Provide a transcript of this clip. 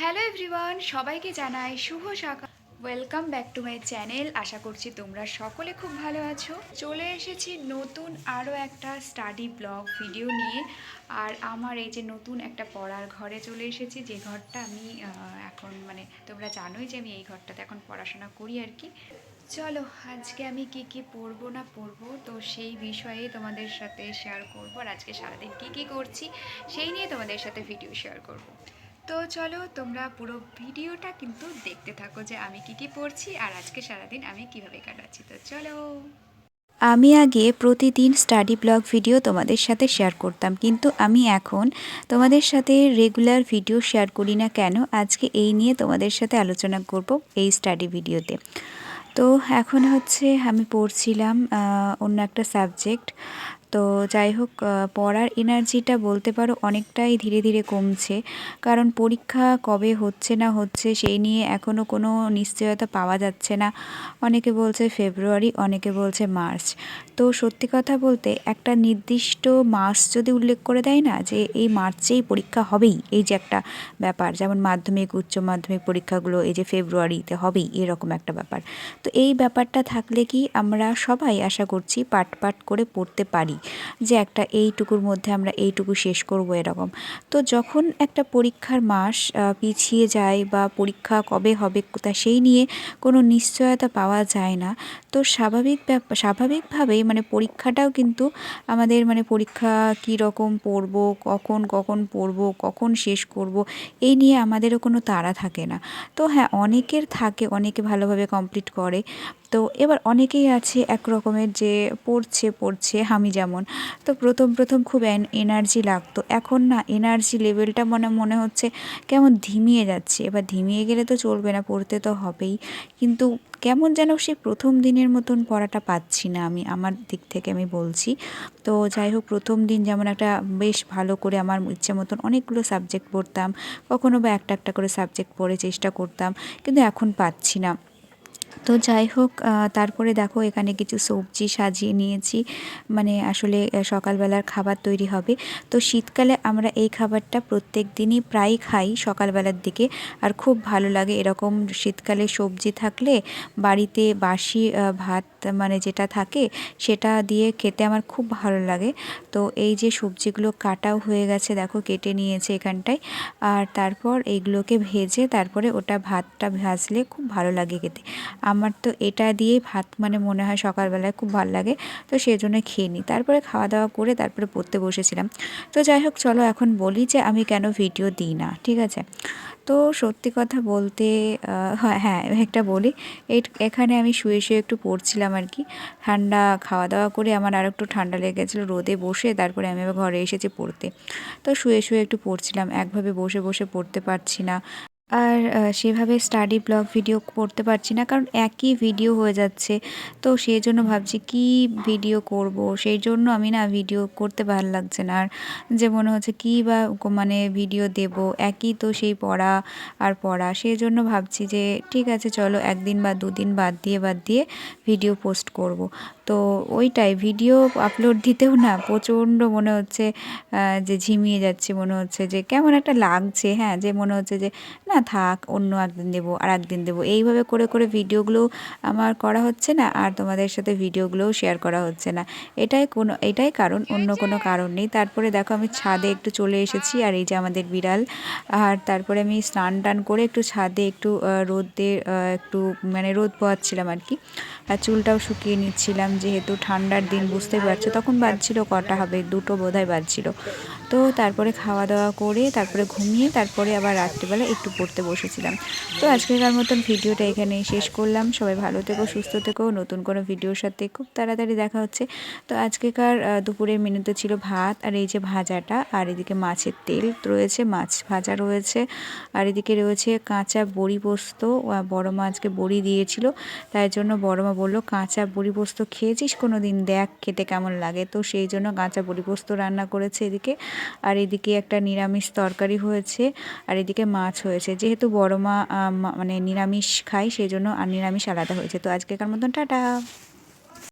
Hello everyone সবাইকে জানাই শুভ সকাল। Welcome back to my channel আশা করছি তোমরা সকলে খুব ভালো আছো। চলে এসেছি নতুন আরও একটা স্টাডি ব্লগ ভিডিও নিয়ে। আর আমার এই যে নতুন একটা পড়ার ঘরে চলে এসেছি, যে ঘরটা আমি এখন মানে তোমরা জানোই যে আমি এই ঘরটাতে এখন পড়াশোনা করি আর কি। চলো, আজকে আমি কি কি পড়ব না পড়ব, তো সেই বিষয়ে তোমাদের সাথে শেয়ার করব। আর আজকে সারাদিন কি কি করছি, সেই নিয়ে তোমাদের সাথে ভিডিও শেয়ার করব। তো চলো তোমরা পুরো ভিডিওটা কিন্তু দেখতে থাকো যে আমি কি কি পড়ছি আর আজকে সারাদিন আমি কীভাবে কাটাচ্ছি। তো চলো। আমি আগে প্রতিদিন স্টাডি ব্লগ ভিডিও তোমাদের সাথে শেয়ার করতাম, কিন্তু আমি এখন তোমাদের সাথে রেগুলার ভিডিও শেয়ার করি না কেন, আজকে এই নিয়ে তোমাদের সাথে আলোচনা করব এই স্টাডি ভিডিওতে। তো এখন হচ্ছে আমি পড়ছিলাম অন্য একটা সাবজেক্ট তো যাই হোক পড়ার এনার্জিটা বলতে পারো অনেকটাই ধীরে ধীরে কমছে। কারণ পরীক্ষা কবে হচ্ছে না হচ্ছে সেই নিয়ে এখনও কোনো নিশ্চয়তা পাওয়া যাচ্ছে না। অনেকে বলছে ফেব্রুয়ারি, অনেকে বলছে মার্চ। তো সত্যি কথা বলতে একটা নির্দিষ্ট মাস যদি উল্লেখ করে দেয় না যে এই মার্চেই পরীক্ষা হবেই, এই যে একটা ব্যাপার, যেমন মাধ্যমিক, উচ্চ মাধ্যমিক পরীক্ষাগুলো এই যে ফেব্রুয়ারিতে হবেই, এরকম একটা ব্যাপার। তো এই ব্যাপারটা থাকলে কি আমরা সবাই আশা করছি পাট পাট করে পড়তে পারি। যে একটা এইটুকুর মধ্যে আমরা এইটুকু শেষ করব এরকম। তো যখন একটা পরীক্ষার মাস পিছিয়ে যায় বা পরীক্ষা কবে হবে তা সেই নিয়ে কোনো নিশ্চয়তা পাওয়া যায় না। তো স্বাভাবিক স্বাভাবিকভাবেই মানে পরীক্ষাটাও কিন্তু আমাদের মানে পরীক্ষা কী রকম পড়ব, কখন কখন পড়ব, কখন শেষ করব, এই নিয়ে আমাদেরও কোনো তাড়া থাকে না। তো হ্যাঁ অনেকের থাকে, অনেকে ভালোভাবে কমপ্লিট করে। তো এবার অনেকেই আছে এক রকমের যে পড়ছে পড়ছে, আমি যেমন তো প্রথম প্রথম খুব এনার্জি লাগতো। এখন না, এনার্জি লেভেলটা মনে মনে হচ্ছে কেমন ধিমিয়ে যাচ্ছে। এবার ধিমিয়ে গেলে তো চলবে না, পড়তে তো হবেই। কিন্তু কেমন যেন সেই প্রথম দিনের মতন পড়াটা পাচ্ছি না আমি, আমার দিক থেকে আমি বলছি। তো যাই হোক, প্রথম দিন যেমন একটা বেশ ভালো করে আমার ইচ্ছে মতন অনেকগুলো সাবজেক্ট পড়তাম। কখনো বা একটা একটা করে সাবজেক্ট পড়ে চেষ্টা করতাম, কিন্তু এখন পাচ্ছি না। তো যাই হোক তারপরে দেখো এখানে কিছু সবজি সাজিয়ে নিয়েছি। মানে আসলে সকালবেলার খাবার তৈরি হবে। তো শীতকালে আমরা এই খাবারটা প্রত্যেক দিনই প্রায় খাই সকালবেলার দিকে। আর খুব ভালো লাগে এরকম শীতকালে সবজি থাকলে বাড়িতে বাসি ভাত মানে যেটা থাকে সেটা দিয়ে খেতে আমার খুব ভালো লাগে। তো এই যে সবজিগুলো কাটাও হয়ে গেছে, দেখো কেটে নিয়েছে এখানটায়। আর তারপর এইগুলোকে ভেজে তারপরে ওটা ভাতটা ভাজলে খুব ভালো লাগে খেতে। আমার তো এটা দিয়েই ভাত মানে মনে হয় সকালবেলায় খুব ভালো লাগে। তো সেই জন্য খেয়ে নিই তারপরে খাওয়া দাওয়া করে তারপরে পড়তে বসেছিলাম। তো যাই হোক, চলো এখন বলি যে আমি কেন ভিডিও দিই না, ঠিক আছে? তো সত্যি কথা বলতে হ্যাঁ হ্যাঁ একটা বলি। এখানে আমি শুয়ে শুয়ে একটু পড়ছিলাম আর কি। ঠান্ডা খাওয়া দাওয়া করে আমার আর একটু ঠান্ডা লেগে গেছিল রোদে বসে, তারপরে আমি আবার ঘরে এসেছি পড়তে। তো শুয়ে শুয়ে একটু পড়ছিলাম। একভাবে বসে বসে পড়তে পারছি না। আর সেভাবে স্টাডি ব্লগ ভিডিও করতে পারছি না, কারণ একই ভিডিও হয়ে যাচ্ছে। তো সেই জন্য ভাবছি কি ভিডিও করব? সেই জন্য আমি না ভিডিও করতে ভালো লাগছে না। আর যে মনে হচ্ছে কী বা মানে ভিডিও দেব, একই তো সেই পড়া আর পড়া। সেই জন্য ভাবছি যে ঠিক আছে, চলো একদিন বা দুদিন বাদ দিয়ে বাদ দিয়ে ভিডিও পোস্ট করব। তো ওইটাই ভিডিও আপলোড দিতেও না প্রচণ্ড মনে হচ্ছে যে ঝিমিয়ে যাচ্ছে, মনে হচ্ছে যে কেমন একটা লাগছে হ্যাঁ যে মনে হচ্ছে যে না থাক, অন্য একদিন দেবো আর একদিন দেবো। এইভাবে করে করে ভিডিওগুলো আমার করা হচ্ছে না, আর তোমাদের সাথে ভিডিওগুলোও শেয়ার করা হচ্ছে না। এটাই কোনো, এটাই কারণ, অন্য কোনো কারণ নেই। তারপরে দেখো, আমি ছাদে একটু চলে এসেছি, আর এই যে আমাদের বিড়াল। আর তারপরে আমি স্নান টান করে একটু ছাদে একটু রোদে একটু মানে রোদ পোয়াচ্ছিলাম আর কি। আর চুলটাও শুকিয়ে নিচ্ছিলাম, যেহেতু ঠান্ডার দিন, বুঝতেই পারছ। তখন বাজছিল কটা হবে? দুটো বোধহয় বাজছিল। তো তারপরে খাওয়া দাওয়া করে, তারপরে ঘুমিয়ে, তারপরে আবার রাত্রিবেলা একটু পড়তে বসেছিলাম। তো আজকেকার মতন ভিডিওটা এখানেই শেষ করলাম। সবাই ভালো থেকো, সুস্থ থেকো। নতুন কোনো ভিডিওর সাথে খুব তাড়াতাড়ি দেখা হচ্ছে। তো আজকেকার দুপুরের মেনুতে ছিল ভাত আর এই যে ভাজাটা আর এদিকে মাছের তেল রয়েছে, মাছ ভাজা রয়েছে। আর এদিকে রয়েছে কাঁচা বড়ি পোস্ত। বড় মা আজকে বড়ি দিয়েছিল, তাই জন্য বড় মা বলল, কাঁচা বড়ি পোস্ত খেয়েছিস কোনো দিন দেখ খেতে কেমন লাগে। তো সেই জন্য কাঁচা বড়ি পোস্ত রান্না করেছে এদিকে। আর এদিকে একটা নিরামিষ তরকারি হয়েছে, আর এদিকে মাছ হয়েছে। যেহেতু বড় মা মানে নিরামিষ খায়, সেই জন্য আর নিরামিষ আলাদা হয়েছে। তো আজকেকার মতন টাটা।